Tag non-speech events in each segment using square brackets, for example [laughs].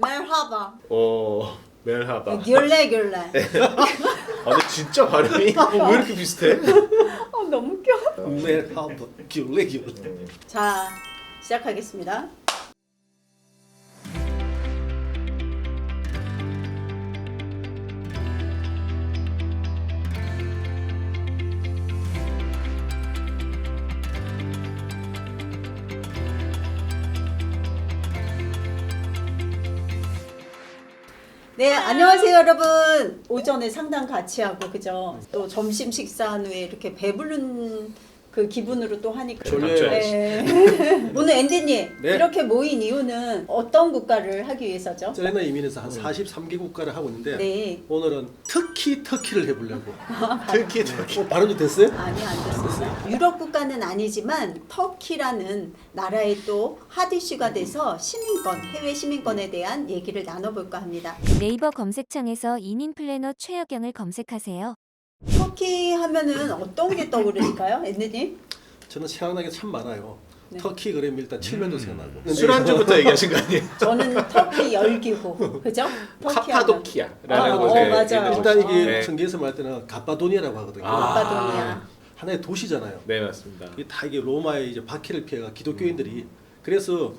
멜하바. 어 멜하바. 귤레 귤레. 아 근데 진짜 발음이 어, 왜 이렇게 비슷해? 어 [laughs] 너무 웃겨. 멜하브 귤레 귤레. 자 시작하겠습니다. 네, 안녕하세요, 여러분. 오전에 상담 같이 하고, 그죠? 또 점심 식사한 후에 이렇게 배부른 그 기분으로 또 하니까. 졸려요. 네. 오늘 앤디님, 네. 이렇게 모인 이유는 어떤 국가를 하기 위해서죠? 저희는 이민에서 한 43개 국가를 하고 있는데 네. 오늘은 터키 터키를 해보려고. 특히 특히 어, 발음도 됐어요? 아니, 안 됐습니다. 유럽 국가는 아니지만 터키라는 나라에 또 핫이슈가 돼서 시민권, 해외 시민권에 대한 얘기를 나눠볼까 합니다. 네이버 검색창에서 이민 플래너 최여경을 검색하세요. 터키 하면은 어떤 게 떠오르실까요, 앤디님? 저는 생각나게 참 많아요. 네. 터키 그러면 일단 칠면조 생각나고. 음. 술안주부터 얘기하신 거 아니에요? [laughs] 저는 터키 열기구, 그죠? 터키 하면. 카파도키아라는 어, 곳에 어, 맞아요. 있는 일단. 이게 네. 성경에서 말할 때는 가파도니아라고 하거든요. 아. 카파도니아. 하나의 도시잖아요. 네 맞습니다. 이게 다 이게 로마의 이제 박해를 피해가 기독교인들이 그래서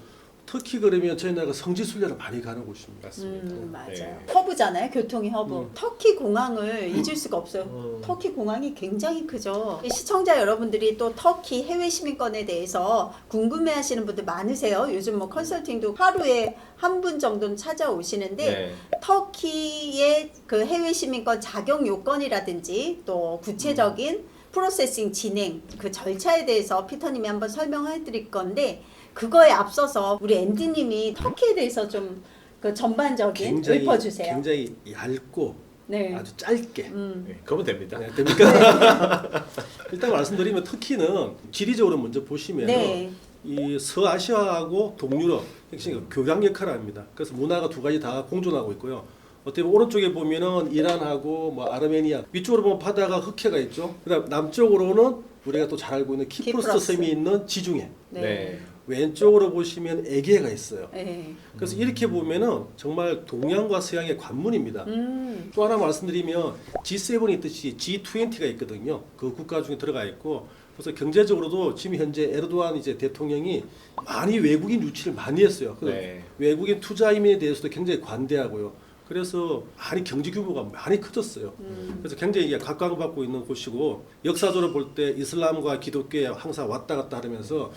터키 그러면 저희 나라가 성지 순례를 많이 가는 곳입니다. 맞습니다. 음, 맞아요. 네. 허브잖아요. 교통이 허브. 음. 터키 공항을 잊을 수가 없어요. 음. 터키 공항이 굉장히 크죠. 시청자 여러분들이 또 터키 해외 시민권에 대해서 궁금해 하시는 분들 많으세요. 요즘 뭐 컨설팅도 하루에 한 분 정도는 찾아오시는데 네. 터키의 그 해외 시민권 자격 요건이라든지 또 구체적인 프로세싱 진행 그 절차에 대해서 피터님이 한번 설명해 드릴 건데 그거에 앞서서 우리 앤디님이 터키에 대해서 좀 그 전반적인 굉장히 읊어주세요. 굉장히 얇고 네. 아주 짧게 음. 네, 그러면 됩니다. 네, 됩니까? [laughs] 일단 말씀드리면 터키는 지리적으로 먼저 보시면 네. 이 서아시아하고 동유럽 핵심 교량 역할을 합니다. 그래서 문화가 두 가지 다 공존하고 있고요. 어떻게 보면 오른쪽에 보면은 이란하고 뭐 아르메니아 위쪽으로 보면 바다가 흑해가 있죠. 그다음 남쪽으로는 우리가 또 잘 알고 있는 키프로스 키프로스. 섬이 있는 지중해. 네. 네. 왼쪽으로 보시면 에게해가 있어요. 네. 그래서 이렇게 보면은 정말 동양과 서양의 관문입니다. 음. 또 하나 말씀드리면 G7이 있듯이 G20가 있거든요. 그 국가 중에 들어가 있고 그래서 경제적으로도 지금 현재 에르도안 이제 대통령이 많이 외국인 유치를 많이 했어요. 네. 외국인 투자 이민에 대해서도 굉장히 관대하고요. 그래서 많이 경제 규모가 많이 커졌어요. 음. 그래서 굉장히 이게 각광받고 있는 곳이고 역사적으로 볼 때 이슬람과 기독교에 항상 왔다 갔다 하면서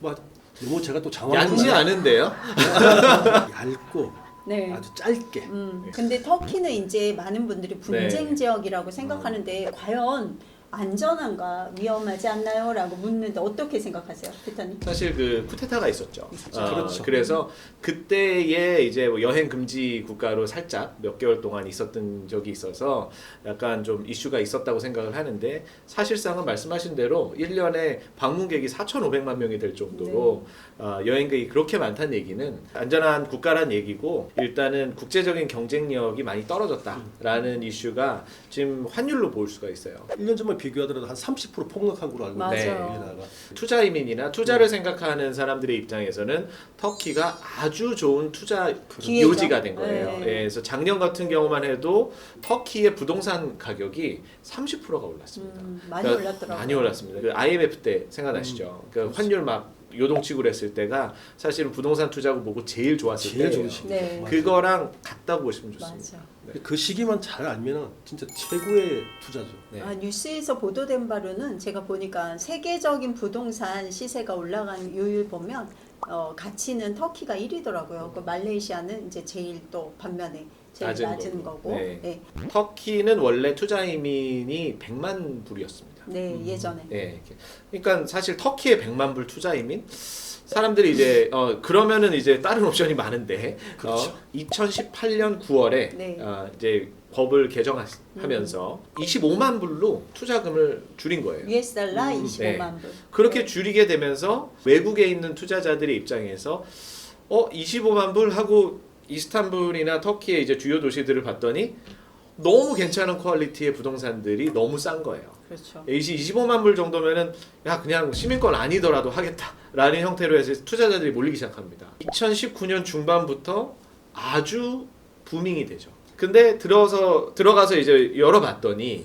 뭐 너무 제가 또 장황한 양지 않은데요? [laughs] 얇고 네. 아주 짧게 음. 근데 터키는 이제 많은 분들이 분쟁 네. 지역이라고 생각하는데 과연 안전한가 위험하지 않나요?라고 묻는데 어떻게 생각하세요, 피터님? 사실 그 쿠데타가 있었죠. 어, 그렇죠. 그래서 그때에 이제 뭐 여행 금지 국가로 살짝 몇 개월 동안 있었던 적이 있어서 약간 좀 이슈가 있었다고 생각을 하는데 사실상은 말씀하신 대로 1년에 방문객이 4,500만 명이 될 정도로 어, 여행객이 그렇게 많다는 얘기는 안전한 국가란 얘기고 일단은 국제적인 경쟁력이 많이 떨어졌다라는 이슈가 지금 환율로 볼 수가 있어요. 1년 전만 비교하더라도 한 30% 폭락한 걸로 알고 맞아요. 있는데 우리나라가 투자 이민이나 투자를 생각하는 사람들의 입장에서는 터키가 아주 좋은 투자 기회죠. 요지가 된 거예요. 네. 예, 그래서 작년 같은 경우만 해도 터키의 부동산 가격이 30%가 올랐습니다. 음, 많이 그러니까 올랐더라고요. 많이 올랐습니다. 그 IMF 때 생각나시죠? 그 환율 막 요동치고 했을 때가 사실은 부동산 투자고 뭐고 제일 좋았을 제일 때예요. 좋은 시기 네. 맞아요. 그거랑 같다고 보시면 좋습니다. 맞아. 그 시기만 잘 알면은 진짜 최고의 투자죠. 네. 아, 뉴스에서 보도된 바로는 제가 보니까 세계적인 부동산 시세가 올라간 요일 보면 어, 가치는 터키가 1위더라고요. 그 말레이시아는 이제 제일 또 반면에 제일 낮은 낮은, 거고. 거고. 네. 네. 터키는 원래 투자 이민이 100만 불이었습니다. 네, 음. 예전에. 예. 이렇게. 그러니까 사실 터키에 100만 불 투자 이민 사람들이 이제 어 그러면은 이제 다른 옵션이 많은데 그렇죠. 어 2018년 9월에 네. 어 이제 법을 개정하면서 25만 불로 투자금을 줄인 거예요. US 달러 음, 25만 불. 그렇게 줄이게 되면서 외국에 있는 투자자들의 입장에서 어 25만 불 하고 이스탄불이나 터키의 이제 주요 도시들을 봤더니 너무 괜찮은 퀄리티의 부동산들이 너무 싼 거예요. 그렇죠. AC 25만 불 정도면은 야 그냥 시민권 아니더라도 하겠다라는 형태로 해서 투자자들이 몰리기 시작합니다. 2019년 중반부터 아주 부밍이 되죠. 근데 들어서 들어가서 이제 열어봤더니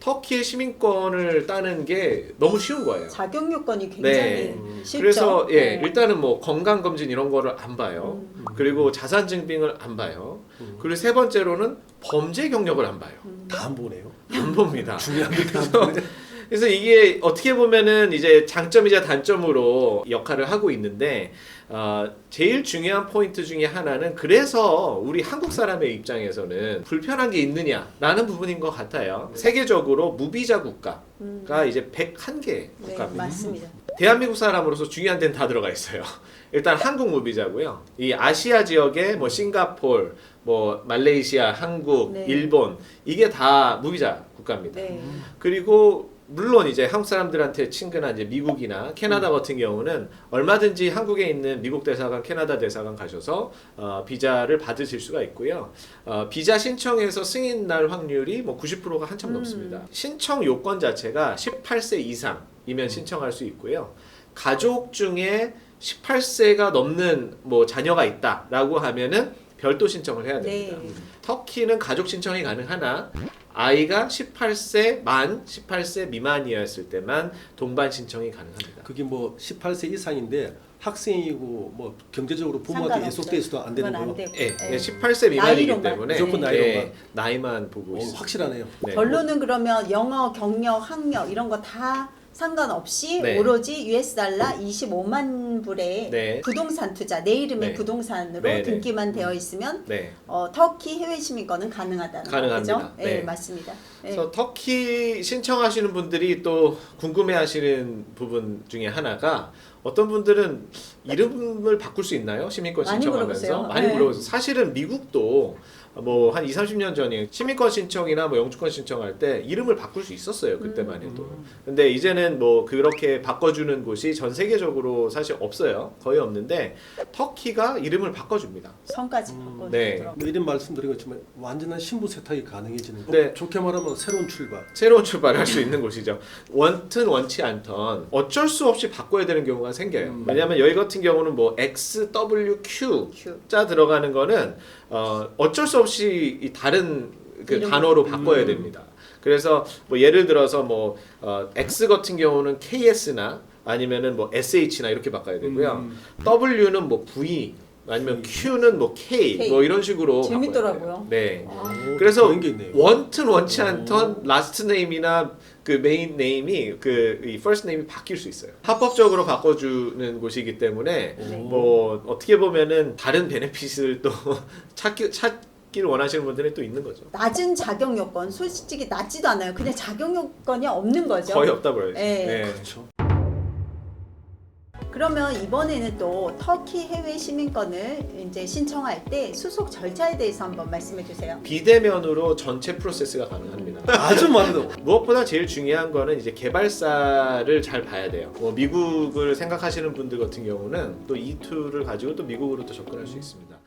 터키의 시민권을 따는 게 너무 쉬운 거예요. 자격 요건이 굉장히 네. 쉽죠. 그래서 예 네. 일단은 뭐 건강 검진 이런 거를 안 봐요. 음. 그리고 자산 증빙을 안 봐요. 음. 그리고 세 번째로는 범죄 경력을 안 봐요. 다안 보네요. 안 봅니다. 중요한 게다 안 보네. 그래서 이게 어떻게 보면은 이제 장점이자 단점으로 역할을 하고 있는데 어, 제일 중요한 포인트 중에 하나는 그래서 우리 한국 사람의 입장에서는 불편한 게 있느냐라는 부분인 것 같아요. 세계적으로 무비자 국가가 음. 이제 101개 네, 국가입니다. 맞습니다. 대한민국 사람으로서 중요한 데는 다 들어가 있어요. [laughs] 일단 한국 무비자고요. 이 아시아 지역에 뭐 싱가폴, 뭐 말레이시아, 한국, 네. 일본 이게 다 무비자 국가입니다. 네. 그리고 물론 이제 한국 사람들한테 친근한 이제 미국이나 캐나다 같은 경우는 얼마든지 한국에 있는 미국 대사관, 캐나다 대사관 가셔서 어, 비자를 받으실 수가 있고요. 어, 비자 신청에서 승인 날 확률이 뭐 90%가 한참 음. 넘습니다. 신청 요건 자체가 18세 이상이면 신청할 수 있고요. 가족 중에 18세가 넘는 뭐 자녀가 있다라고 하면은 별도 신청을 해야 됩니다. 네. 터키는 가족 신청이 가능하나 아이가 18세 만 18세 미만이었을 때만 동반 신청이 가능합니다. 그게 뭐 18세 이상인데 학생이고 뭐 경제적으로 부모한테 상관없어요. 예속돼 있어도 안 되는 그건 거. 안 되고. 예, 네. 18세 미만이기 나이로만. 때문에 무조건 예, 나이로만. 나이만 보고 어, 있습니다. 확실하네요. 네. 결론은 그러면 영어, 경력, 학력 이런 거 다 상관없이 네. 오로지 US 달러 25만 불의 네. 부동산 투자 내 이름의 네. 부동산으로 네, 네. 등기만 되어 있으면 네. 어, 터키 해외 시민권은 가능하다는 가능합니다. 거죠? 네. 네, 맞습니다. 네. 그래서 터키 신청하시는 분들이 또 궁금해하시는 부분 중에 하나가 어떤 분들은 이름을 바꿀 수 있나요? 시민권 많이 신청하면서 물어보세요. 많이 네. 물어보세요. 사실은 미국도 뭐 한 2, 30년 전에 시민권 신청이나 뭐 영주권 신청할 때 이름을 바꿀 수 있었어요. 그때만 해도. 근데 이제는 뭐 그렇게 바꿔주는 곳이 전 세계적으로 사실 없어요. 거의 없는데 터키가 이름을 바꿔줍니다. 성까지 음. 바꿔 네. 주더라고요. 뭐 이런 말씀드린 것지만 완전한 신분 세탁이 가능해지는 거. 네. 좋게 말하면 새로운 출발. 새로운 출발을 할 수 있는 곳이죠. 원튼 원치 않던 어쩔 수 없이 바꿔야 되는 경우가 생겨요. 음. 왜냐하면 여기 같은 경우는 뭐 X, W, Q 큐. 자 들어가는 거는 어, 어쩔 수 없이 이 다른 그 이름을. 단어로 바꿔야 음. 됩니다. 그래서 뭐 예를 들어서 뭐 어, X 같은 경우는 KS나 아니면은 뭐 SH나 이렇게 바꿔야 되고요. 음. W는 뭐 V 아니면 Q는 뭐 K, K. 뭐 이런 식으로 재밌더라고요. 바꿔야 돼요. 네. 오, 그래서 그런 게 있네요. 원튼 원치 오. 않던 라스트 네임이나 그 메인 네임이 그이 퍼스트 네임이 바뀔 수 있어요. 합법적으로 바꿔주는 곳이기 때문에 오. 뭐 어떻게 보면은 다른 베네핏을 또 [laughs] 찾기 찾기를 원하시는 분들이 또 있는 거죠. 낮은 자격 요건 솔직히 낮지도 않아요. 그냥 자격 요건이 없는 거죠. 거의 없다 보여요. 네. 그렇죠. 그러면 이번에는 또 터키 해외 시민권을 이제 신청할 때 수속 절차에 대해서 한번 말씀해 주세요. 비대면으로 전체 프로세스가 가능합니다. [laughs] 아주 많은 무엇보다 제일 중요한 거는 이제 개발사를 잘 봐야 돼요. 뭐 미국을 생각하시는 분들 같은 경우는 또이 툴을 가지고 또 미국으로 또 접근할 수 있습니다.